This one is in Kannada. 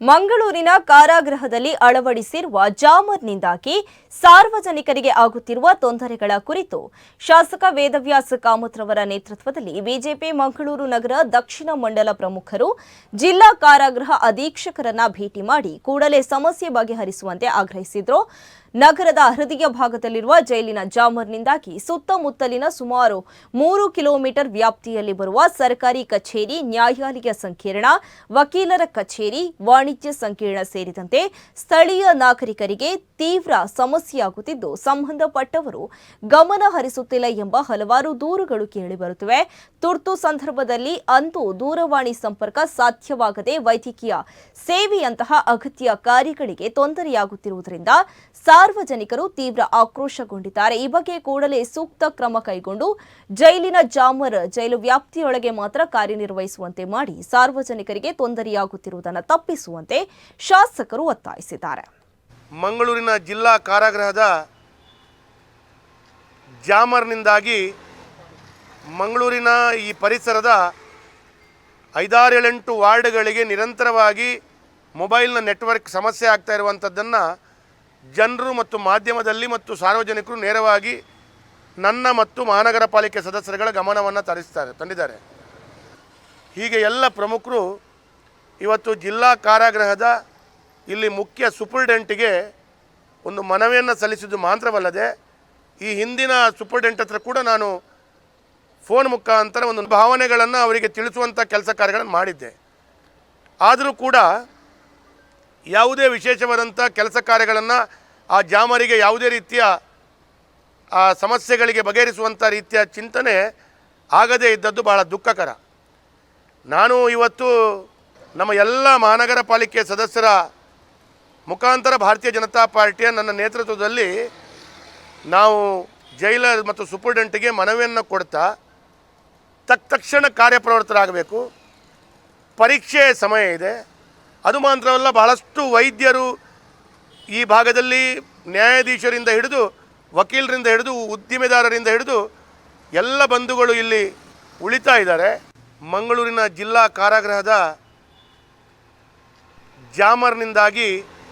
ಮಂಗಳೂರಿನ ಕಾರಾಗೃಹದಲ್ಲಿ ಅಳವಡಿಸಿರುವ ಜಾಮರ್ನಿಂದಾಗಿ ಸಾರ್ವಜನಿಕರಿಗೆ ಆಗುತ್ತಿರುವ ತೊಂದರೆಗಳ ಕುರಿತು ಶಾಸಕ ವೇದವ್ಯಾಸ ಕಾಮತ್ರವರ ನೇತೃತ್ವದಲ್ಲಿ ಬಿಜೆಪಿ ಮಂಗಳೂರು ನಗರ ದಕ್ಷಿಣ ಮಂಡಲ ಪ್ರಮುಖರು ಜಿಲ್ಲಾ ಕಾರಾಗೃಹ ಅಧೀಕ್ಷಕರನ್ನ ಭೇಟಿ ಮಾಡಿ ಕೂಡಲೇ ಸಮಸ್ಯೆ ಬಗೆಹರಿಸುವಂತೆ ಆಗ್ರಹಿಸಿದ್ರು. ನಗರದ ಹೃದಯ ಭಾಗದಲ್ಲಿರುವ ಜೈಲಿನ ಜಾಮರ್ನಿಂದಾಗಿ ಸುತ್ತಮುತ್ತಲಿನ ಸುಮಾರು ಮೂರು ಕಿಲೋಮೀಟರ್ ವ್ಯಾಪ್ತಿಯಲ್ಲಿ ಬರುವ ಸರ್ಕಾರಿ ಕಚೇರಿ, ನ್ಯಾಯಾಲಯ ಸಂಕೀರ್ಣ, ವಕೀಲರ ಕಚೇರಿ, ವಾಣಿಜ್ಯ ಸಂಕೀರ್ಣ ಸೇರಿದಂತೆ ಸ್ಥಳೀಯ ನಾಗರಿಕರಿಗೆ ತೀವ್ರ ಸಮಸ್ಯೆಯಾಗುತ್ತಿದ್ದು, ಸಂಬಂಧಪಟ್ಟವರು ಗಮನ ಹರಿಸುತ್ತಿಲ್ಲ ಎಂಬ ಹಲವಾರು ದೂರುಗಳು ಕೇಳಿಬರುತ್ತಿವೆ. ತುರ್ತು ಸಂದರ್ಭದಲ್ಲಿ ಅಂತೂ ದೂರವಾಣಿ ಸಂಪರ್ಕ ಸಾಧ್ಯವಾಗದೆ ವೈದ್ಯಕೀಯ ಸೇವೆಯಂತಹ ಅಗತ್ಯ ಕಾರ್ಯಗಳಿಗೆ ತೊಂದರೆಯಾಗುತ್ತಿರುವುದರಿಂದ ಸಾರ್ವಜನಿಕರು ತೀವ್ರ ಆಕ್ರೋಶಗೊಂಡಿದ್ದಾರೆ. ಈ ಬಗ್ಗೆ ಕೂಡಲೇ ಸೂಕ್ತ ಕ್ರಮ ಕೈಗೊಂಡು ಜೈಲಿನ ಜಾಮರ್ ಜೈಲು ವ್ಯಾಪ್ತಿಯೊಳಗೆ ಮಾತ್ರ ಕಾರ್ಯನಿರ್ವಹಿಸುವಂತೆ ಮಾಡಿ ಸಾರ್ವಜನಿಕರಿಗೆ ತೊಂದರೆಯಾಗುತ್ತಿರುವುದನ್ನು ತಪ್ಪಿಸುವಂತೆ ಶಾಸಕರು ಒತ್ತಾಯಿಸಿದ್ದಾರೆ. ಮಂಗಳೂರಿನ ಜಿಲ್ಲಾ ಕಾರಾಗೃಹದ ಜಾಮರ್ನಿಂದಾಗಿ ಮಂಗಳೂರಿನ ಈ ಪರಿಸರದ ಐದಾರೇಳೆಂಟು ವಾರ್ಡ್ಗಳಿಗೆ ನಿರಂತರವಾಗಿ ಮೊಬೈಲ್ನ ನೆಟ್ವರ್ಕ್ ಸಮಸ್ಯೆ ಆಗ್ತಾ ಇರುವಂಥದ್ದನ್ನು ಜನರು ಮತ್ತು ಮಾಧ್ಯಮದಲ್ಲಿ ಮತ್ತು ಸಾರ್ವಜನಿಕರು ನೇರವಾಗಿ ನನ್ನ ಮತ್ತು ಮಹಾನಗರ ಪಾಲಿಕೆ ಸದಸ್ಯರುಗಳ ಗಮನವನ್ನು ತರಿಸ್ತಾರೆ, ತಂದಿದ್ದಾರೆ. ಹೀಗೆ ಎಲ್ಲ ಪ್ರಮುಖರು ಇವತ್ತು ಜಿಲ್ಲಾ ಕಾರಾಗೃಹದ ಇಲ್ಲಿ ಮುಖ್ಯ ಸೂಪರ್ಡೆಂಟಿಗೆ ಒಂದು ಮನವಿಯನ್ನು ಸಲ್ಲಿಸಿದ್ದು ಮಾತ್ರವಲ್ಲದೆ, ಈ ಹಿಂದಿನ ಸೂಪರ್ಡೆಂಟ್ ಹತ್ರ ಕೂಡ ನಾನು ಫೋನ್ ಮುಖಾಂತರ ಒಂದು ಭಾವನೆಗಳನ್ನು ಅವರಿಗೆ ತಿಳಿಸುವಂಥ ಕೆಲಸ ಕಾರ್ಯಗಳನ್ನು ಮಾಡಿದ್ದೆ. ಆದರೂ ಕೂಡ ಯಾವುದೇ ವಿಶೇಷವಾದಂಥ ಕೆಲಸ ಕಾರ್ಯಗಳನ್ನು ಆ ಜಾಮರಿಗೆ ಯಾವುದೇ ರೀತಿಯ ಆ ಸಮಸ್ಯೆಗಳಿಗೆ ಬಗೆಹರಿಸುವಂಥ ರೀತಿಯ ಚಿಂತನೆ ಆಗದೇ ಇದ್ದದ್ದು ಬಹಳ ದುಃಖಕರ. ನಾನು ಇವತ್ತು ನಮ್ಮ ಎಲ್ಲ ಮಹಾನಗರ ಪಾಲಿಕೆ ಸದಸ್ಯರ ಮುಖಾಂತರ ಭಾರತೀಯ ಜನತಾ ಪಾರ್ಟಿಯ ನನ್ನ ನೇತೃತ್ವದಲ್ಲಿ ನಾವು ಜೈಲರ್ ಮತ್ತು ಸೂಪರ್ಡೆಂಟ್ಗೆ ಮನವಿಯನ್ನು ಕೊಡ್ತಾ ತಕ್ ತಕ್ಷಣ ಕಾರ್ಯಪ್ರವೃತ್ತರಾಗಬೇಕು. ಪರೀಕ್ಷೆ ಸಮಯ ಇದೆ. ಅದು ಮಾತ್ರವಲ್ಲ ಬಹಳಷ್ಟು ವೈದ್ಯರು ಈ ಭಾಗದಲ್ಲಿ ನ್ಯಾಯಾಧೀಶರಿಂದ ಹಿಡಿದು, ವಕೀಲರಿಂದ ಹಿಡಿದು, ಉದ್ದಿಮೆದಾರರಿಂದ ಹಿಡಿದು ಎಲ್ಲ ಬಂಧುಗಳು ಇಲ್ಲಿ ಉಳಿತಾ ಇದ್ದಾರೆ. ಮಂಗಳೂರಿನ ಜಿಲ್ಲಾ ಕಾರಾಗೃಹದ ಜಾಮರ್ನಿಂದಾಗಿ